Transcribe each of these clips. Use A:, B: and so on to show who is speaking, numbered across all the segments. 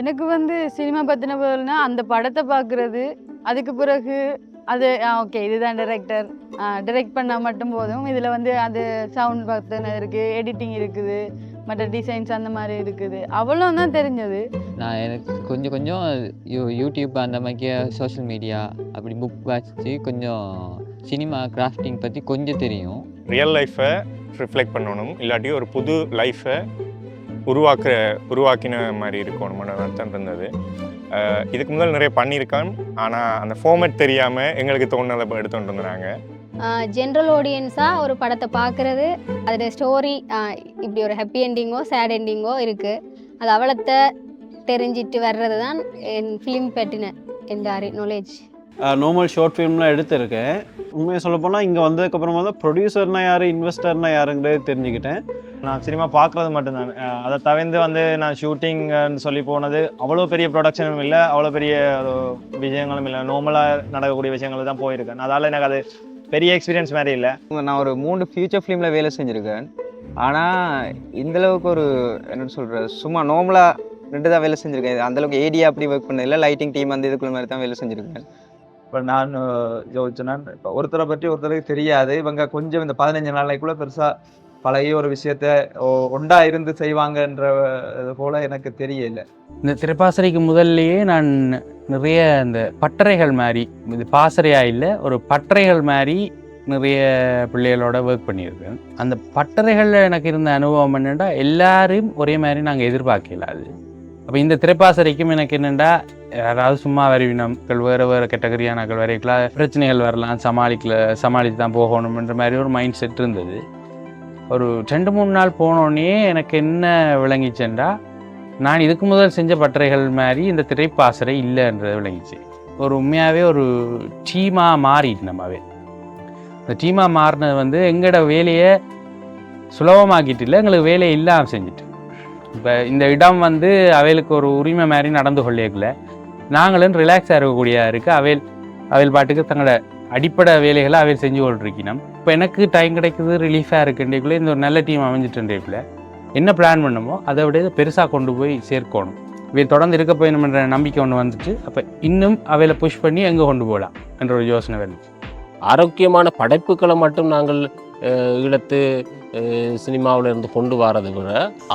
A: எனக்கு வந்து சினிமா பற்றின பதில்னா அந்த படத்தை பார்க்குறது அதுக்கு பிறகு அது ஓகே இதுதான் டைரக்டர் டைரக்ட் பண்ணால் மட்டும் போதும். இதில் வந்து அது சவுண்ட் பத்தின இருக்குது எடிட்டிங் இருக்குது மற்ற டிசைன்ஸ் அந்த மாதிரி இருக்குது. அவ்வளோ தான் தெரிஞ்சது.
B: நான் எனக்கு கொஞ்சம் கொஞ்சம் யூ யூடியூப் அந்த மாதிரி சோஷியல் மீடியா அப்படி புக் வாசித்து கொஞ்சம் சினிமா கிராஃப்டிங் பற்றி கொஞ்சம் தெரியும்.
C: ரியல் லைஃப்பை ரிஃப்ளெக்ட் பண்ணணும். இல்லாட்டி ஒரு புது லைஃப்பை உருவாக்குற உருவாக்கின மாதிரி இருக்கணும்னு அர்த்தம் இருந்தது. இதுக்கு முதல் நிறைய பண்ணியிருக்கான். ஆனால் அந்த ஃபார்மேட் தெரியாமல் எங்களுக்கு தோணலை இப்போ எடுத்துகிட்டு இருந்தாங்க
D: ஜென்ரல் ஆடியன்ஸாக ஒரு படத்தை பார்க்குறது அதோட ஸ்டோரி இப்படி ஒரு ஹாப்பி எண்டிங்கோ சேட் எண்டிங்கோ இருக்குது அது அவலத்தை தெரிஞ்சிட்டு வர்றது தான் என் ஃபிலிம் பற்றின என் நாலேஜ்
E: நார்மல் ஷார்ட் ஃபிலிம்லாம் எடுத்திருக்கேன். உண்மையை சொல்ல போனால் இங்கே வந்ததுக்கப்புறமா தான் ப்ரொடியூசர்னா யார் இன்வெஸ்டர்னா யாருங்கிறதே தெரிஞ்சுக்கிட்டேன்.
F: நான் சினிமா பார்க்குறது மட்டும்தான். அதை தவிர்த்து வந்து நான் ஷூட்டிங்னு சொல்லி போனது அவ்வளோ பெரிய ப்ரொடக்ஷனும் இல்லை. அவ்வளோ பெரிய ஒரு விஷயங்களும் இல்லை. நார்மலாக நடக்கக்கூடிய விஷயங்கள் தான் போயிருக்கேன். அதால் எனக்கு அது பெரிய எக்ஸ்பீரியன்ஸ் மாதிரி இல்லை.
G: நான் ஒரு மூணு ஃபியூச்சர் ஃபிலிமில் வேலை செஞ்சுருக்கேன். ஆனால் இந்தளவுக்கு ஒரு என்ன சொல்கிறது சும்மா நார்மலாக ரெண்டு தான் வேலை செஞ்சுருக்கேன். அந்தளவுக்கு ஏடியா அப்படி ஒர்க் பண்ணதில்லை. லைட்டிங் டீம் அந்த இதுக்குள்ள மாதிரி தான் வேலை செஞ்சுருக்கேன்.
H: இப்போ நான் யோசிச்சேன் இப்போ ஒருத்தரை பற்றி ஒருத்தருக்கு தெரியாது. இவங்க கொஞ்சம் இந்த பதினஞ்சு நாளைக்குள்ளே பெருசாக பழைய ஒரு விஷயத்த ஒண்டா இருந்து செய்வாங்கன்ற இது போல எனக்கு தெரியல.
I: இந்த திரைப்பாசறைக்கு முதல்லையே நான் நிறைய இந்த பட்டறைகள் மாதிரி இது பாசறையா இல்லை ஒரு பட்டறைகள் மாதிரி நிறைய பிள்ளைகளோட ஒர்க் பண்ணியிருக்கேன். அந்த பட்டறைகளில் எனக்கு இருந்த அனுபவம் என்னென்னா எல்லாரையும் ஒரே மாதிரி நாங்கள் எதிர்பார்க்கல அது. அப்போ இந்த திரைப்பாசறைக்கும் எனக்கு என்னென்னா யாராவது சும்மா வருவினம்கள் வேறு வேறு கேட்டகரியானாக்கள் வரைக்கலாம் பிரச்சனைகள் வரலாம் சமாளிக்கல சமாளித்து தான் போகணும்ன்ற மாதிரி ஒரு மைண்ட் செட் இருந்தது. ஒரு ரெண்டு மூணு நாள் போனோடனே எனக்கு என்ன விளங்கிச்சேன்டா நான் இதுக்கு முதல் செஞ்ச பட்டறைகள் மாதிரி இந்த திரைப்பாசறை இல்லைன்றது விளங்கிச்சு. ஒரு உண்மையாகவே ஒரு டீமாக மாறிட்டு நம்மவே. இந்த டீமாக மாறினது வந்து எங்களோட வேலையை சுலபமாக்கிட்டு இல்லை எங்களுக்கு வேலையை இல்லாமல் செஞ்சுட்டு. இப்போ இந்த இடம் வந்து அவைகளுக்கு ஒரு உரிமை மாதிரி நடந்து கொள்ளையக்குள்ள. நாங்களும் ரிலாக்ஸாக இருக்கக்கூடிய இருக்குது அவையில் அவையில் பாட்டுக்கு தங்களோட அடிப்படை வேலைகளை அவையில் செஞ்சு கொண்டிருக்கணும். இப்போ எனக்கு டைம் கிடைக்குது ரிலீஃபாக இருக்குன்றக்குள்ளே இந்த ஒரு நல்ல டீம் அமைஞ்சிட்டுன்றக்குள்ள என்ன பிளான் பண்ணமோ அதை விட இதை பெருசாக கொண்டு போய் சேர்க்கணும். இவை தொடர்ந்து இருக்க போயணுமென்ற நம்பிக்கை ஒன்று வந்துட்டு அப்போ இன்னும் அவையில புஷ் பண்ணி எங்கே கொண்டு போகலாம்? என்ற ஒரு யோசனை வருது
J: ஆரோக்கியமான படைப்புகளை மட்டும் நாங்கள் அஹ், ஈழத்து சினிமாவில் இருந்து கொண்டு வரதை விட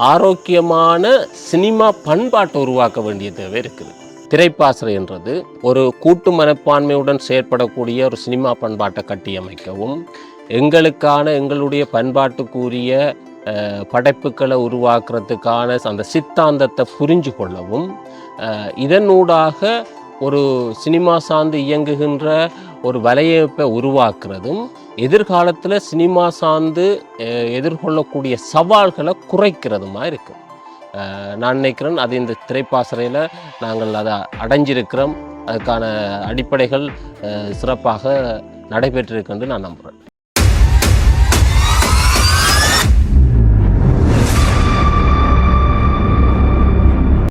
J: ஆரோக்கியமான சினிமா பண்பாட்டை உருவாக்க வேண்டிய தேவை இருக்குது. திரைப்பாசறை என்றது ஒரு கூட்டு மனப்பான்மையுடன் செயற்படக்கூடிய ஒரு சினிமா பண்பாட்டை கட்டியமைக்கவும் எங்களுக்கான எங்களுடைய பண்பாட்டுக்குரிய படைப்புகளை உருவாக்குறதுக்கான அந்த சித்தாந்தத்தை புரிஞ்சு கொள்ளவும் இதனூடாக ஒரு சினிமா சார்ந்து இயங்குகின்ற ஒரு வலையமைப்பை உருவாக்குறதும் எதிர்காலத்தில் சினிமா சார்ந்து எதிர்கொள்ளக்கூடிய சவால்களை குறைக்கிறதுமா இருக்குது நான் நினைக்கிறேன் அது இந்த திரைப்பாசறையில் நாங்கள் அதை அடைஞ்சிருக்கிறோம். அதுக்கான அடிப்படைகள் சிறப்பாக நடைபெற்றிருக்குன்னு நான் நம்புகிறேன்